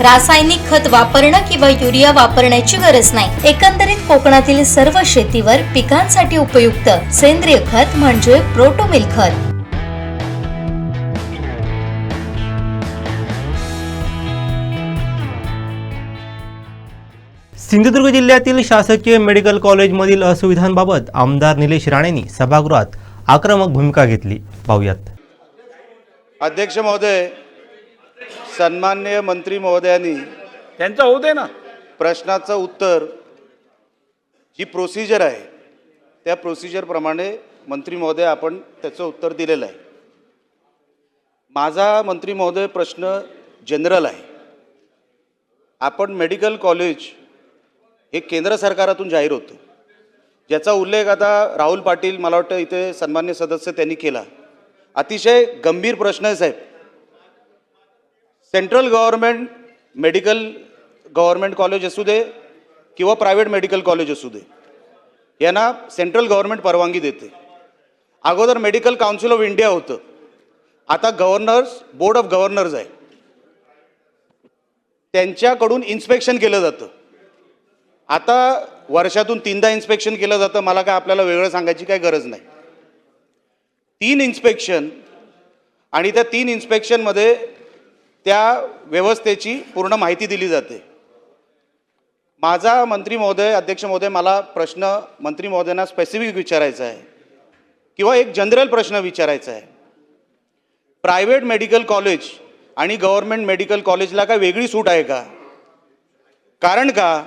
रासायनिक खत वापरणं किंवा युरिया वापरण्याची गरज नाही. एकंदरीत कोकणातील सर्व शेतीवर पिकांसाठी उपयुक्त सेंद्रिय खत म्हणजे प्रोटोमिल खत. सिंधुदुर्ग जिल्ह्यातील शासकीय मेडिकल कॉलेजमधील असुविधांबाबत आमदार निलेश राणेंनी सभागृहात आक्रमक भूमिका घेतली. पाहुयात. अध्यक्ष महोदय सन्मान्य मंत्री महोदयांनी त्यांचं होऊ दे ना. प्रश्नाचं उत्तर जी प्रोसिजर आहे त्या प्रोसिजरप्रमाणे मंत्री महोदय आपण त्याचं उत्तर दिलेलं आहे. माझा मंत्री महोदय प्रश्न जनरल आहे. आपण मेडिकल कॉलेज हे केंद्र सरकारातून जाहीर होतं. ज्याचा उल्लेख आता राहुल पाटील मला वाटतं इथे सन्मान्य सदस्य त्यांनी केला. अतिशय गंभीर प्रश्न आहे साहेब. Central government medical government college असू दे किंवा प्रायव्हेट मेडिकल कॉलेज असू दे यांना सेंट्रल गव्हर्नमेंट परवानगी देते. अगोदर मेडिकल काउन्सिल ऑफ इंडिया होतं. आता गव्हर्नर्स बोर्ड ऑफ गव्हर्नर्स आहे. त्यांच्याकडून इन्स्पेक्शन केलं जातं. आता वर्षातून तीनदा इन्स्पेक्शन केलं जातं मला काय आपल्याला वेगळं सांगायची काय गरज नाही. तीन इन्स्पेक्शन आणि त्या तीन इन्स्पेक्शनमध्ये त्या व्यवस्थेची पूर्ण माहिती दिली जाते. माझा मंत्री महोदय अध्यक्ष महोदय मला प्रश्न मंत्री महोदयांना स्पेसिफिक विचारायचा आहे किंवा एक जनरल प्रश्न विचारायचा आहे. प्रायव्हेट मेडिकल कॉलेज आणि गव्हर्मेंट मेडिकल कॉलेजला काय वेगळी सूट आहे का? कारण का?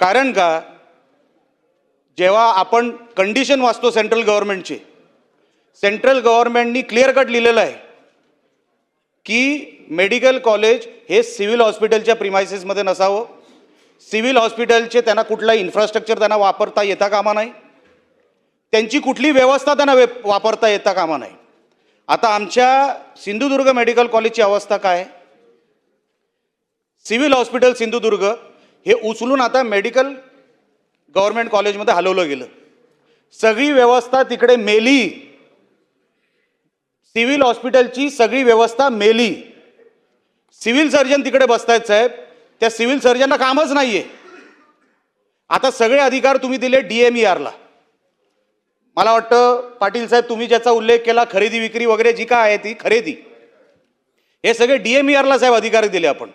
कारण का? जेव्हा आपण कंडिशन वाचतो सेंट्रल गव्हर्नमेंटची सेंट्रल गव्हर्नमेंटनी क्लिअर कट लिहिलेलं आहे. की मेडिकल कॉलेज हे सिव्हिल हॉस्पिटलच्या प्रिमायसेसमध्ये नसावं. सिव्हिल हॉस्पिटलचे त्यांना कुठला इन्फ्रास्ट्रक्चर त्यांना वापरता येता कामा नाही. त्यांची कुठली व्यवस्था त्यांना वे वापरता येता कामा नाही. आता आमच्या सिंधुदुर्ग मेडिकल कॉलेजची अवस्था काय? सिव्हिल हॉस्पिटल सिंधुदुर्ग हे उचलून आता मेडिकल गव्हर्नमेंट कॉलेजमध्ये हलवलं गेलं. सगळी व्यवस्था तिकडे मेली. सिव्हिल हॉस्पिटलची सगळी व्यवस्था मेली. सिव्हिल सर्जन तिकडे बसतायत साहेब. त्या सिव्हिल सर्जनला कामच नाही आहे आता सगळे अधिकार तुम्ही दिले डी एम ई आरला. मला वाटतं पाटील साहेब तुम्ही ज्याचा उल्लेख केला खरेदी विक्री वगैरे जी काय आहे ती खरेदी. हे सगळे डी एम ई आरला साहेब अधिकार दिले आपण.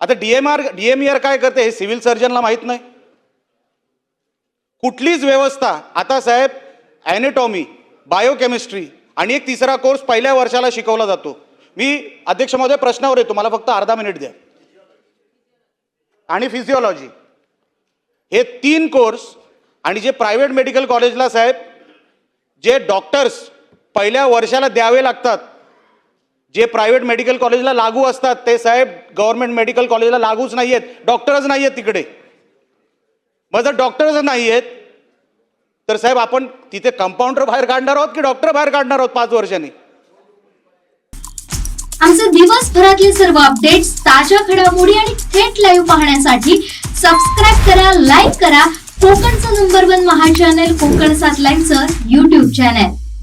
आता D M R D M E R काय करते हे सिव्हिल सर्जनला माहीत नाही. कुठलीच व्यवस्था आता साहेब ॲनेटॉमी बायोकेमिस्ट्री आणि एक तिसरा कोर्स पहिल्या वर्षाला शिकवला जातो. मी अध्यक्ष महोदय प्रश्नावर येतो. मला फक्त अर्धा मिनिट द्या. आणि फिजिओलॉजी हे तीन कोर्स आणि जे प्रायव्हेट मेडिकल कॉलेजला साहेब जे डॉक्टर्स पहिल्या वर्षाला द्यावे लागतात जे प्रायव्हेट मेडिकल कॉलेजला लागू असतात ते साहेब गव्हर्नमेंट मेडिकल कॉलेजला लागूच नाही आहेत डॉक्टरच नाही आहेत तिकडे. मग जर डॉक्टरच नाही आहेत तर साहेब आपण तिथे कंपाऊंडर बाहेर काढणार आहोत की डॉक्टर बाहेर काढणार आहोत पाच वर्षांनी? आमचे दिवसभरातले सर्व अपडेट्स ताज्या घडामोडी आणि थेट लाईव्ह पाहण्यासाठी सबस्क्राईब करा लाईक करा. कोकणचं number one Maha channel Konkan सात लाईव्हचं युट्यूब चॅनल